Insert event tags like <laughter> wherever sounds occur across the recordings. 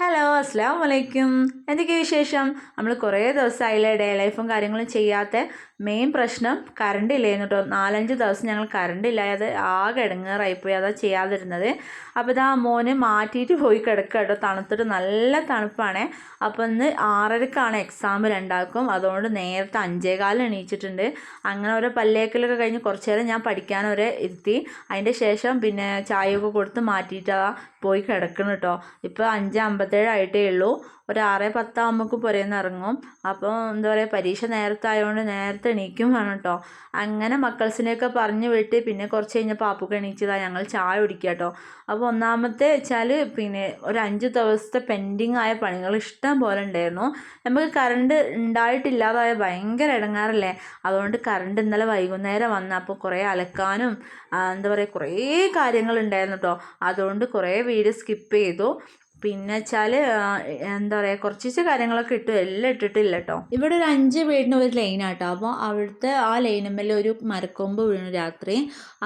Hello അസ്സാം വലൈക്കും എന്തൊക്കെ വിശേഷം? നമ്മൾ കുറേ ദിവസമായില്ലേ ഡേ ലൈഫും കാര്യങ്ങളും ചെയ്യാത്ത. മെയിൻ പ്രശ്നം കറണ്ട് ഇല്ലായിരുന്നു കേട്ടോ നാലഞ്ച് ദിവസം ഞങ്ങൾ കറണ്ട് ഇല്ലാതെ ആകെ ഇടങ്ങേറായിപ്പോയി അതാ ചെയ്യാതിരുന്നത്. അപ്പോൾ ഇതാ മോന് മാറ്റിയിട്ട് പോയി കിടക്കുക കേട്ടോ തണുത്തിട്ട് നല്ല തണുപ്പാണേ. അപ്പോൾ ഇന്ന് ആറരക്കാണ് എക്സാം രണ്ടാക്കും അതുകൊണ്ട് നേരത്തെ അഞ്ചേകാലം എണീച്ചിട്ടുണ്ട്. അങ്ങനെ ഓരോ പല്ലേക്കലൊക്കെ കഴിഞ്ഞ് കുറച്ച് നേരം ഞാൻ പഠിക്കാൻ വരെ ഇരുത്തി. അതിന്റെ ശേഷം പിന്നെ ചായയൊക്കെ കൊടുത്ത് മാറ്റിയിട്ട് പോയി കിടക്കണം കേട്ടോ ഇപ്പോൾ അഞ്ച് അമ്പത്തേഴ് ആയിട്ടേ ഉള്ളൂ. ഒരു ആറ് പത്താകുമ്പോൾ പുരയിൽ ഇറങ്ങും അപ്പോൾ എന്താ പറയുക പരീക്ഷ നേരത്തെ ആയതുകൊണ്ട് നേരത്തെ എണീക്കും വേണം കേട്ടോ അങ്ങനെ മക്കൾസിനെയൊക്കെ പറഞ്ഞു വിട്ട് പിന്നെ കുറച്ച് കഴിഞ്ഞപ്പോൾ പാപ്പുക്ക് എണീച്ചതാണ് ഞങ്ങൾ ചായ കുടിക്കുക കേട്ടോ അപ്പോൾ ഒന്നാമത്തെ വെച്ചാൽ പിന്നെ ഒരു അഞ്ച് ദിവസത്തെ പെൻഡിങ് ആയ പണികൾ ഇഷ്ടം പോലെ ഉണ്ടായിരുന്നു നമുക്ക് കറണ്ട് ഉണ്ടായിട്ടില്ലാതായ ഭയങ്കര ഇടങ്ങാറല്ലേ അതുകൊണ്ട് കറണ്ട് ഇന്നലെ വൈകുന്നേരം വന്ന അപ്പോൾ കുറേ അലക്കാനും എന്താ പറയുക കുറേ കാര്യങ്ങളുണ്ടായിരുന്നു കേട്ടോ അതുകൊണ്ട് കുറേ വീഡിയോ സ്കിപ്പ് ചെയ്തു. പിന്നെ വെച്ചാൽ എന്താ പറയുക കുറച്ച് കാര്യങ്ങളൊക്കെ ഇട്ടു. എല്ലാം ഇട്ടിട്ടില്ല കേട്ടോ ഇവിടെ ഒരു അഞ്ച് വീടിന് ഒരു ലൈനാട്ടോ അപ്പോൾ അവിടുത്തെ ആ ലൈനുമ്മേൽ ഒരു മരക്കൊമ്പ് വീണു രാത്രി.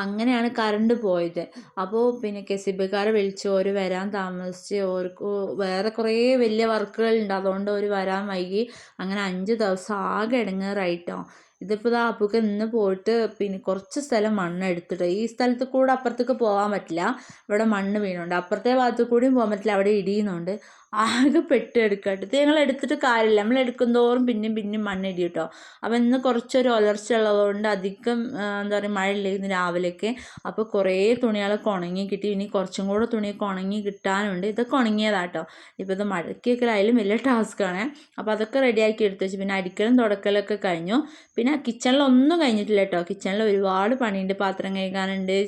അങ്ങനെയാണ് കറണ്ട് പോയത്. അപ്പോൾ പിന്നെ കെസിബിക്കാരെ വിളിച്ച്. ഓര് വരാൻ താമസിച്ച്. ഓർക്ക് വേറെ കുറേ വലിയ വർക്കുകളുണ്ട് അതുകൊണ്ട് ഒരു വരാൻ വൈകി. അങ്ങനെ അഞ്ച് ദിവസം ആകെ ഇടങ്ങേറായിട്ടോ. ഇതിപ്പോൾ ഇതാ അപ്പുക്ക് ഇന്ന് പോയിട്ട് പിന്നെ കുറച്ച് സ്ഥലം മണ്ണ് എടുത്തിട്ട് ഈ സ്ഥലത്ത് കൂടെ അപ്പുറത്തേക്ക് പോകാൻ പറ്റില്ല. ഇവിടെ മണ്ണ് വീണുണ്ട്. അപ്പുറത്തെ ഭാഗത്ത് കൂടിയും പോകാൻ പറ്റില്ല. അവിടെ ഇടിയുന്നുണ്ട്. ആകെ പെട്ടെടുക്കുക കേട്ടോ ഇത് ഞങ്ങൾ എടുത്തിട്ട് കാര്യമില്ല. നമ്മൾ എടുക്കുന്തോറും പിന്നെയും പിന്നെയും മണ്ണിടി കേട്ടോ അപ്പോൾ ഇന്ന് കുറച്ചൊരു ഒലർച്ച ഉള്ളതുകൊണ്ട് അധികം എന്താ പറയുക മഴ ഇല്ലായിരുന്നു രാവിലെയൊക്കെ അപ്പോൾ കുറേ തുണികളൊക്കെ ഉണങ്ങി കിട്ടി. ഇനി കുറച്ചും കൂടെ തുണിയൊക്കെ ഉണങ്ങി കിട്ടാനുണ്ട്. ഇതൊക്കെ ഉണങ്ങിയതാട്ടോ ഇപ്പോൾ ഇത് മഴക്കൊക്കെ ആയാലും വലിയ ടാസ്ക്കാണ് അപ്പോൾ അതൊക്കെ റെഡിയാക്കി എടുത്തു വെച്ചു. പിന്നെ അടിക്കലും തുടക്കലൊക്കെ കഴിഞ്ഞു. പിന്നെ കിച്ചണിലൊന്നും കഴിഞ്ഞിട്ടില്ല കേട്ടോ കിച്ചണിൽ ഒരുപാട് പണിയുണ്ട്. പാത്രം കഴുകാനുണ്ട്.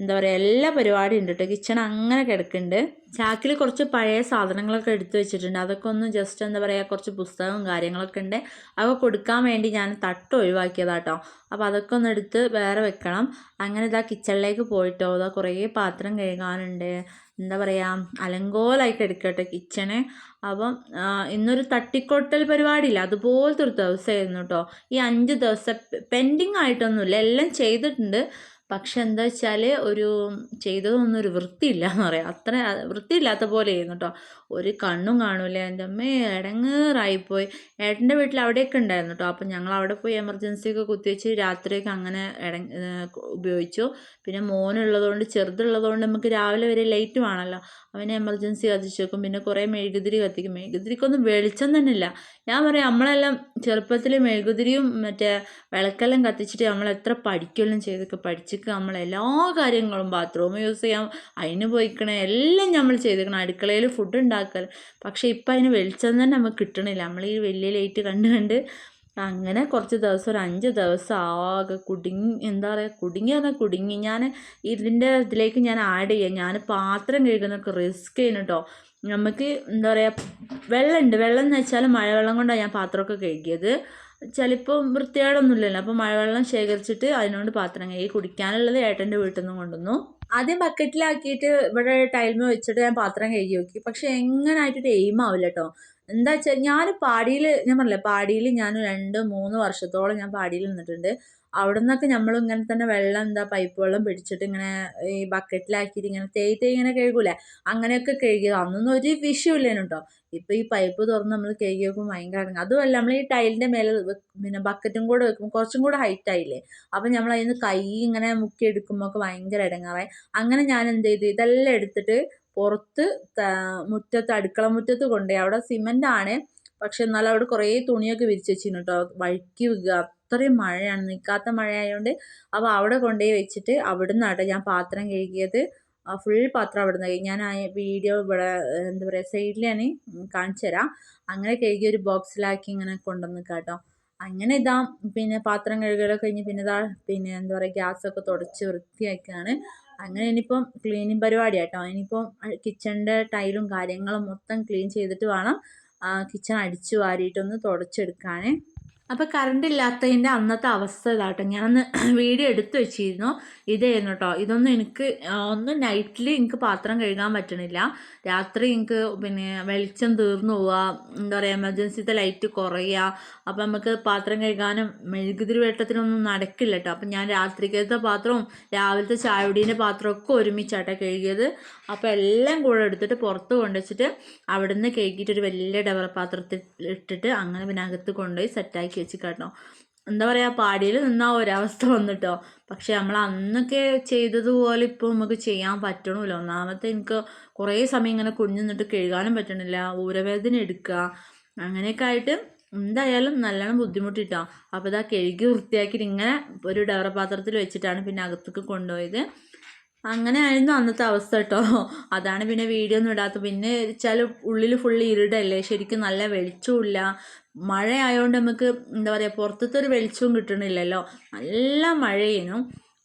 എന്താ പറയുക എല്ലാ പരിപാടിയും ഉണ്ട് കേട്ടോ കിച്ചൺ അങ്ങനെ കിടക്കുന്നുണ്ട്. ചാക്കിൽ കുറച്ച് പഴയ സാധനങ്ങളൊക്കെ എടുത്തു വെച്ചിട്ടുണ്ട്. അതൊക്കെ ഒന്ന് ജസ്റ്റ് എന്താ പറയുക കുറച്ച് പുസ്തകവും കാര്യങ്ങളൊക്കെ ഉണ്ട്. അതൊക്കെ കൊടുക്കാൻ വേണ്ടി ഞാൻ തട്ട് ഒഴിവാക്കിയതാട്ടോ. അപ്പോൾ അതൊക്കെ ഒന്ന് എടുത്ത് വേറെ വെക്കണം. അങ്ങനെ ഇതാ കിച്ചണിലേക്ക് പോയിട്ടോ. ഇതാ കുറേ പാത്രം കഴുകാനുണ്ട്. എന്താ പറയുക അലങ്കോലായിട്ട് എടുക്കട്ടെ കിച്ചണ് അപ്പം ഇന്നൊരു തട്ടിക്കൊട്ടൽ പരിപാടിയില്ല. അതുപോലത്തെ ഒരു ദിവസമായിരുന്നു കേട്ടോ ഈ അഞ്ച് ദിവസം പെൻഡിങ് ആയിട്ടൊന്നുമില്ല. എല്ലാം ചെയ്തിട്ടുണ്ട്. പക്ഷെ എന്താ വെച്ചാൽ ഒരു ചെയ്തതൊന്നും ഒരു വൃത്തിയില്ല എന്ന് പറയാം. അത്ര വൃത്തിയില്ലാത്ത പോലെ ആയിരുന്നു കേട്ടോ ഒരു കണ്ണും കാണൂല എന്റെ അമ്മ ഇടങ്ങേറായിപ്പോയി ഏട്ടന്റെ വീട്ടിൽ അവിടെയൊക്കെ ഉണ്ടായിരുന്നു കേട്ടോ അപ്പം ഞങ്ങൾ അവിടെ പോയി എമർജൻസി ഒക്കെ കുത്തിവെച്ച് രാത്രിയൊക്കെ അങ്ങനെ ഇട ഉപയോഗിച്ചു. പിന്നെ മോനുള്ളതുകൊണ്ട് ചെറുതുള്ളതുകൊണ്ട് നമുക്ക് രാവിലെ വരെ ലൈറ്റ് വേണമല്ലോ. അവനെ എമർജൻസി കത്തിച്ച് വെക്കും. പിന്നെ കുറേ മെഴുകുതിരി കത്തിക്കും. മെഴുകുതിരിക്കൊന്നും വെളിച്ചം തന്നെ ഇല്ല. ഞാൻ പറയാം നമ്മളെല്ലാം ചെറുപ്പത്തിൽ മെഴുകുതിരിയും മറ്റേ വിളക്കെല്ലാം കത്തിച്ചിട്ട് നമ്മൾ എത്ര പഠിക്കുമെല്ലാം ചെയ്തൊക്കെ പഠിച്ചിട്ട് നമ്മൾ എല്ലാ കാര്യങ്ങളും ബാത്റൂം യൂസ് ചെയ്യാം. അതിന് പോയിക്കണ എല്ലാം നമ്മൾ ചെയ്തിരിക്കണം അടുക്കളയിൽ ഫുഡ് ഉണ്ടാക്കൽ പക്ഷേ ഇപ്പം അതിന് വെളിച്ചം തന്നെ നമുക്ക് കിട്ടണില്ല. നമ്മൾ ഈ വലിയ ലൈറ്റ് കണ്ട് കണ്ട് അങ്ങനെ കുറച്ച് ദിവസം ഒരു അഞ്ച് ദിവസം ആകെ കുടുങ്ങി എന്താ പറയുക കുടുങ്ങി പറഞ്ഞാൽ കുടുങ്ങി. ഞാൻ ഇതിന്റെ ഇതിലേക്ക് ഞാൻ ആഡ് ചെയ്യാം. ഞാൻ പാത്രം കഴുകുന്നൊക്കെ റിസ്ക് ചെയ്യുന്നു കേട്ടോ നമുക്ക് എന്താ പറയുക വെള്ളമുണ്ട് വെള്ളം എന്ന് വെച്ചാൽ മഴവെള്ളം കൊണ്ടാണ് ഞാൻ പാത്രമൊക്കെ കഴുകിയത്. ചിലപ്പോൾ വൃത്തികേടൊന്നുമില്ലല്ലോ. അപ്പോൾ മഴവെള്ളം ശേഖരിച്ചിട്ട് അതിനോട് പാത്രം കഴുകി കുടിക്കാനുള്ളത് ഏട്ടന്റെ വീട്ടിൽ നിന്ന് കൊണ്ടുവന്നു. ആദ്യം ബക്കറ്റിലാക്കിയിട്ട് ഇവിടെ ടൈൽമ വെച്ചിട്ട് ഞാൻ പാത്രം കഴുകി നോക്കി. പക്ഷെ എങ്ങനായിട്ടൊരു എയിം ആവില്ല കേട്ടോ എന്താ വെച്ചാൽ ഞാൻ പാടിയിൽ ഞാൻ പറഞ്ഞില്ലേ പാടിയിൽ ഞാൻ രണ്ട് മൂന്ന് വർഷത്തോളം ഞാൻ പാടിയിൽ നിന്നിട്ടുണ്ട്. അവിടെ നിന്നൊക്കെ നമ്മൾ ഇങ്ങനെ തന്നെ വെള്ളം എന്താ പൈപ്പ് വെള്ളം പിടിച്ചിട്ട് ഇങ്ങനെ ഈ ബക്കറ്റിലാക്കിയിട്ട് ഇങ്ങനെ തേയ് തേയ് ഇങ്ങനെ കഴുകൂലേ? അങ്ങനെയൊക്കെ കഴുകിയത്. അന്നൊന്നും ഒരു വിഷയമില്ലേനു കേട്ടോ ഇപ്പം ഈ പൈപ്പ് തുറന്ന് നമ്മൾ കഴുകി വെക്കുമ്പോൾ ഭയങ്കര അതുമല്ല നമ്മൾ ഈ ടൈലിന്റെ മേലെ പിന്നെ ബക്കറ്റും കൂടെ വെക്കുമ്പോൾ കുറച്ചും കൂടെ ഹൈറ്റ് ആയില്ലേ? അപ്പം നമ്മൾ അതിൽ നിന്ന് കൈ ഇങ്ങനെ മുക്കി എടുക്കുമ്പോൾ ഒക്കെ ഭയങ്കര ഇടങ്ങാറായി അങ്ങനെ ഞാൻ എന്ത് ചെയ്തു ഇതെല്ലാം എടുത്തിട്ട് പുറത്ത് മുറ്റത്ത് അടുക്കള മുറ്റത്ത് കൊണ്ടുപോയി അവിടെ സിമെന്റ് ആണ്. പക്ഷെ എന്നാലും അവിടെ കുറേ തുണിയൊക്കെ വിരിച്ച് വെച്ചിരുന്നു കേട്ടോ വഴുക്കി വിൽക്കുക അത്രയും മഴയാണ്. നിൽക്കാത്ത മഴയായതുകൊണ്ട് അപ്പോൾ അവിടെ കൊണ്ടുപോയി വെച്ചിട്ട് അവിടുന്ന് നിന്നാട്ടോ ഞാൻ പാത്രം കഴുകിയത്. ഫുൾ പാത്രം അവിടെ നിന്ന് ഞാൻ ആ വീഡിയോ ഇവിടെ എന്താ പറയുക സൈഡിൽ ഞാൻ കാണിച്ചു തരാം അങ്ങനെ കഴുകി ഒരു ബോക്സിലാക്കി ഇങ്ങനെ കൊണ്ടുവന്ന് കേട്ടോ അങ്ങനെ ഇതാ പിന്നെ പാത്രം കഴുകലൊക്കെ കഴിഞ്ഞ് പിന്നെ ഇതാ പിന്നെ എന്താ പറയുക ഗ്യാസൊക്കെ തുടച്ച് വൃത്തിയാക്കിയാണ്. അങ്ങനെ ഇനിയിപ്പം ക്ലീനിങ് പരിപാടി കേട്ടോ ഇനിയിപ്പം കിച്ചണിന്റെ ടൈലും കാര്യങ്ങളും മൊത്തം ക്ലീൻ ചെയ്തിട്ട് വേണം കിച്ചൺ അടിച്ചു വാരിയിട്ടൊന്ന് തുടച്ചെടുക്കാനേ. അപ്പോൾ കറണ്ട് ഇല്ലാത്തതിന്റെ അന്നത്തെ അവസ്ഥ ഇതാട്ടോ. ഞാനന്ന് വീഡിയോ <clears throat> എടുത്തു വെച്ചിരുന്നു. ഇതായിരുന്നു കേട്ടോ ഇതൊന്നും എനിക്ക് ഒന്ന് നൈറ്റിൽ എനിക്ക് പാത്രം കഴുകാൻ പറ്റണില്ല. രാത്രി എനിക്ക് പിന്നെ വെളിച്ചം തീർന്നു പോവുക എന്താ പറയുക എമർജൻസിത്തെ ലൈറ്റ് കുറയുക അപ്പം നമുക്ക് പാത്രം കഴുകാനും മെഴുകുതിരി വെട്ടത്തിനൊന്നും നടക്കില്ല കേട്ടോ അപ്പം ഞാൻ രാത്രിക്കത്തെ പാത്രവും രാവിലത്തെ ചായപൊടീന്റെ പാത്രമൊക്കെ ഒരുമിച്ചാട്ടോ കഴുകിയത്. അപ്പോൾ എല്ലാം കൂടെ എടുത്തിട്ട് പുറത്ത് കൊണ്ടുവച്ചിട്ട് അവിടുന്ന് കഴുകിയിട്ട് ഒരു വലിയ ഡബർ പാത്രത്തിൽ ഇട്ടിട്ട് അങ്ങനെ പിന്നെ അകത്ത് കൊണ്ടുപോയി സെറ്റാക്കി വെച്ച് കേട്ടോ എന്താ പറയുക പാടിയിൽ നിന്നാ ഒരവസ്ഥ വന്നിട്ടോ. പക്ഷെ നമ്മൾ അന്നൊക്കെ ചെയ്തതുപോലെ ഇപ്പോൾ നമുക്ക് ചെയ്യാൻ പറ്റണമില്ല ഒന്നാമത്തെ എനിക്ക് കുറേ സമയം ഇങ്ങനെ കുഞ്ഞു നിന്നിട്ട് കഴുകാനും പറ്റണില്ല. ഊരവേദന എടുക്കുക അങ്ങനെയൊക്കെ ആയിട്ട് എന്തായാലും നല്ലോണം ബുദ്ധിമുട്ടിട്ടോ. അപ്പോൾ ഇതാ കഴുകി വൃത്തിയാക്കിയിട്ട് ഇങ്ങനെ ഒരു ഡവറ പാത്രത്തിൽ വെച്ചിട്ടാണ് പിന്നെ അകത്തേക്ക് കൊണ്ടുപോയത്. അങ്ങനെ ആയിരുന്നു അന്നത്തെ അവസ്ഥ കേട്ടോ. അതാണ് പിന്നെ വീഡിയോ ഒന്നും ഇടാത്തത്. പിന്നെ വെച്ചാൽ ഉള്ളിൽ ഫുൾ ഇരുടല്ലേ? ശരിക്കും നല്ല വെളിച്ചമില്ല മഴ ആയതുകൊണ്ട് നമുക്ക് എന്താ പറയുക പുറത്തത്തെ ഒരു വെളിച്ചവും കിട്ടണില്ലല്ലോ. നല്ല മഴയേനു.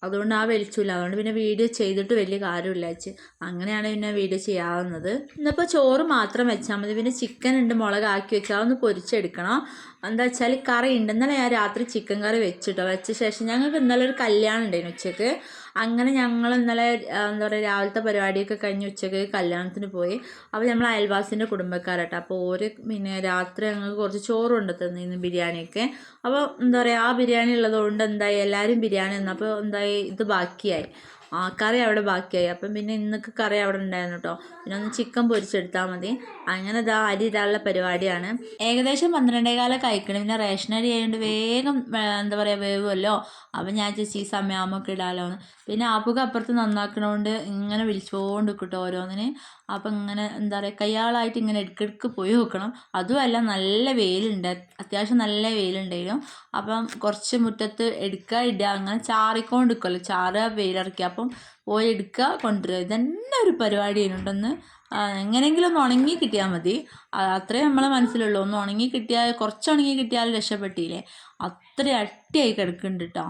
അതുകൊണ്ട് ആ വെളിച്ചമില്ല അതുകൊണ്ട് പിന്നെ വീഡിയോ ചെയ്തിട്ട് വലിയ കാര്യമില്ല വെച്ച് അങ്ങനെയാണ് പിന്നെ വീഡിയോ ചെയ്യാവുന്നത്. ഇന്നിപ്പോൾ ചോറ് മാത്രം വെച്ചാൽ മതി. പിന്നെ ചിക്കൻ ഉണ്ട് മുളകാക്കി വെച്ചാൽ അതൊന്ന് പൊരിച്ചെടുക്കണം. എന്താ വെച്ചാൽ കറി ഉണ്ട് ഇന്നലെ ഞാൻ രാത്രി ചിക്കൻ കറി വെച്ചിട്ടോ. വെച്ച ശേഷം ഞങ്ങൾക്ക് ഇന്നലെ ഒരു കല്യാണം ഉണ്ടായിരുന്നു ഉച്ചയ്ക്ക്. അങ്ങനെ ഞങ്ങൾ ഇന്നലെ എന്താ പറയുക രാവിലത്തെ പരിപാടിയൊക്കെ കഴിഞ്ഞ് ഉച്ചയ്ക്ക് കല്യാണത്തിന് പോയി. അപ്പോൾ നമ്മൾ അയൽവാസിന്റെ കുടുംബക്കാരട്ടോ. അപ്പോൾ ഒരു പിന്നെ രാത്രി ഞങ്ങൾക്ക് കുറച്ച് ചോറ് കൊണ്ട് തന്നിരുന്നു ബിരിയാണിയൊക്കെ. അപ്പോൾ എന്താ പറയുക ആ ബിരിയാണി ഉള്ളതുകൊണ്ട് എന്തായി? എല്ലാവരും ബിരിയാണി തന്നു. അപ്പോൾ എന്തായി? ഇത് ബാക്കിയായി. കറി അവിടെ ബാക്കിയായി. അപ്പം പിന്നെ ഇന്നൊക്കെ കറി അവിടെ ഉണ്ടായിരുന്നു കേട്ടോ പിന്നെ ഒന്ന് ചിക്കൻ പൊരിച്ചെടുത്താൽ മതി. അങ്ങനെ ഇതാ അരി ഇടാനുള്ള പരിപാടിയാണ്. ഏകദേശം പന്ത്രണ്ടേ കാലം കഴിക്കണം പിന്നെ റേഷൻ അരി ആയതുകൊണ്ട് വേഗം എന്താ പറയുക വേവുമല്ലോ അപ്പം ഞാൻ ചേച്ചി ഈ സമയമാകുമ്പോൾ ഇടാമല്ലോ പിന്നെ ആപ്പുക അപ്പുറത്ത് നന്നാക്കണോണ്ട് ഇങ്ങനെ വിളിച്ചുകൊണ്ട് കിട്ടും ഓരോന്നിന്. അപ്പം ഇങ്ങനെ എന്താ പറയുക കയ്യാളായിട്ട് ഇങ്ങനെ ഇടയ്ക്കിടയ്ക്ക് പോയി നോക്കണം. അതുമല്ല നല്ല വെയിലുണ്ട്. അത്യാവശ്യം നല്ല വെയിലുണ്ടായിരുന്നു. അപ്പം കുറച്ച് മുറ്റത്ത് എടുക്കുക ഇടുക അങ്ങനെ ചാറിക്കൊണ്ട് നിൽക്കുമല്ലോ ചാറുക വെയിലിറക്കി അപ്പം പോയി എടുക്കുക കൊണ്ടുവരിക. ഇതന്നെ ഒരു പരിപാടി ചെയ്യുന്നുണ്ടെന്ന് എങ്ങനെയെങ്കിലും ഒന്ന് ഉണങ്ങി കിട്ടിയാൽ മതി. അത്രേ നമ്മളെ മനസ്സിലുള്ളൂ. ഒന്ന് ഉണങ്ങി കിട്ടിയാൽ കുറച്ച് ഉണങ്ങി കിട്ടിയാൽ രക്ഷപ്പെട്ടില്ലേ? അത്ര അട്ടിയായി കിടക്കുന്നുണ്ട് കേട്ടോ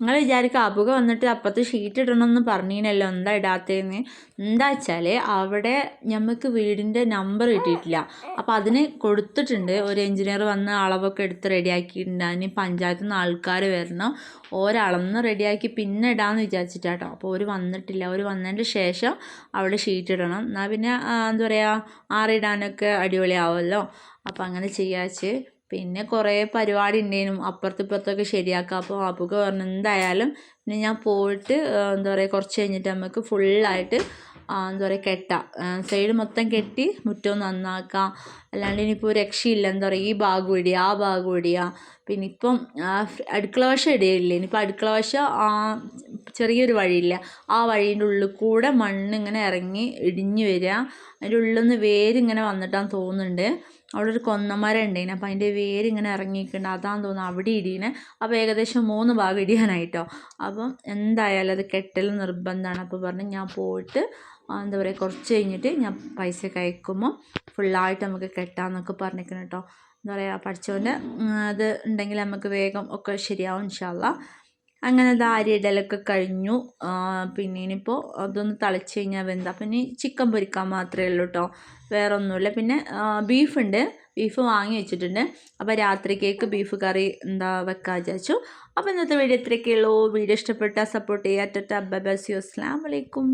നിങ്ങൾ വിചാരിക്കുക അബുക വന്നിട്ട് അപ്പുറത്ത് ഷീറ്റ് ഇടണമെന്ന് പറഞ്ഞീനല്ലോ എന്താ ഇടാത്തതെന്ന് എന്താ വെച്ചാൽ അവിടെ നമുക്ക് വീടിന്റെ നമ്പർ കിട്ടിയിട്ടില്ല. അപ്പോൾ അതിന് കൊടുത്തിട്ടുണ്ട്. ഒരു എഞ്ചിനീയർ വന്ന് അളവൊക്കെ എടുത്ത് റെഡിയാക്കിയിട്ടുണ്ട് അതിന് പഞ്ചായത്തിൽ നിന്ന് ആൾക്കാർ വരണം. ഒരളന്ന് റെഡിയാക്കി പിന്നെ ഇടാമെന്ന് വിചാരിച്ചിട്ടാട്ടോ. അപ്പോൾ ഒരു വന്നിട്ടില്ല. ഒരു വന്നതിന്റെ ശേഷം അവിടെ ഷീറ്റ് ഇടണം. എന്നാൽ പിന്നെ എന്താ പറയുക ആറിടാനൊക്കെ അടിപൊളിയാവുമല്ലോ അപ്പോൾ അങ്ങനെ ചെയ്യാച്ച്. പിന്നെ കുറേ പരിപാടി ഉണ്ടേനും അപ്പുറത്തും ഇപ്പുറത്തൊക്കെ ശരിയാക്കുക അപ്പോൾ അപ്പുക പറഞ്ഞു എന്തായാലും പിന്നെ ഞാൻ പോയിട്ട് എന്താ പറയുക കുറച്ച് കഴിഞ്ഞിട്ട് നമുക്ക് ഫുള്ളായിട്ട് എന്താ പറയുക കെട്ടാം. സൈഡ് മൊത്തം കെട്ടി മുറ്റം നന്നാക്കാം. അല്ലാണ്ട് ഇനിയിപ്പോൾ രക്ഷയില്ല. എന്താ പറയുക ഈ ഭാഗം ഇടിയ ആ ഭാഗം ഇടിയ. പിന്നെ ഇപ്പം അടുക്കള വശം ഇടയില്ല ഇനിയിപ്പോൾ അടുക്കള വശം ചെറിയൊരു വഴിയില്ല. ആ വഴീന്റെ ഉള്ളിൽ കൂടെ മണ്ണ് ഇങ്ങനെ ഇറങ്ങി ഇടിഞ്ഞു വരിക അതിന്റെ ഉള്ളിൽ നിന്ന് വേരിങ്ങനെ വന്നിട്ടാന്ന് തോന്നുന്നുണ്ട്. അവിടെ ഒരു കൊന്നമരം ഉണ്ടായിന് അതിന്റെ വേര് ഇങ്ങനെ ഇറങ്ങിയിട്ടുണ്ട്. അതാന്ന് തോന്നുന്നു അവിടെ ഇടീനെ. അപ്പോൾ ഏകദേശം മൂന്ന് ഭാഗം ഇടിയാനായിട്ടോ. അപ്പം എന്തായാലും അത് കെട്ടൽ നിർബന്ധമാണ് അപ്പോൾ പറഞ്ഞ് ഞാൻ പോയിട്ട് എന്താ പറയുക കുറച്ച് കഴിഞ്ഞിട്ട് ഞാൻ പൈസ കഴിക്കുമ്പോൾ ഫുള്ളായിട്ട് നമുക്ക് കെട്ടാമെന്നൊക്കെ പറഞ്ഞിരിക്കണം കേട്ടോ എന്താ പറയുക പഠിച്ചവന്റെ അത് ഉണ്ടെങ്കിൽ നമുക്ക് വേഗം ഒക്കെ ശരിയാവും ഇൻഷാല്ല അങ്ങനെ ദാരി ഇടലൊക്കെ കഴിഞ്ഞു. പിന്നെ ഇനിയിപ്പോൾ അതൊന്ന് തിളച്ച് കഴിഞ്ഞാൽ വെന്താ. പിന്നെ ചിക്കൻ പൊരിക്കാൻ മാത്രമേ ഉള്ളൂ കേട്ടോ വേറെ ഒന്നുമില്ല. പിന്നെ ബീഫുണ്ട് ബീഫ് വാങ്ങി വെച്ചിട്ടുണ്ട്. അപ്പോൾ രാത്രിക്കേക്ക് ബീഫ് കറി എന്താ വെക്കാൻ വിചാരിച്ചു. അപ്പോൾ ഇന്നത്തെ വീഡിയോ ഇത്രയൊക്കെയുള്ളൂ വീഡിയോ ഇഷ്ടപ്പെട്ടാൽ സപ്പോർട്ട് ചെയ്യാം. ടാറ്റ ബൈ ബൈ അസ്സാം വലൈക്കും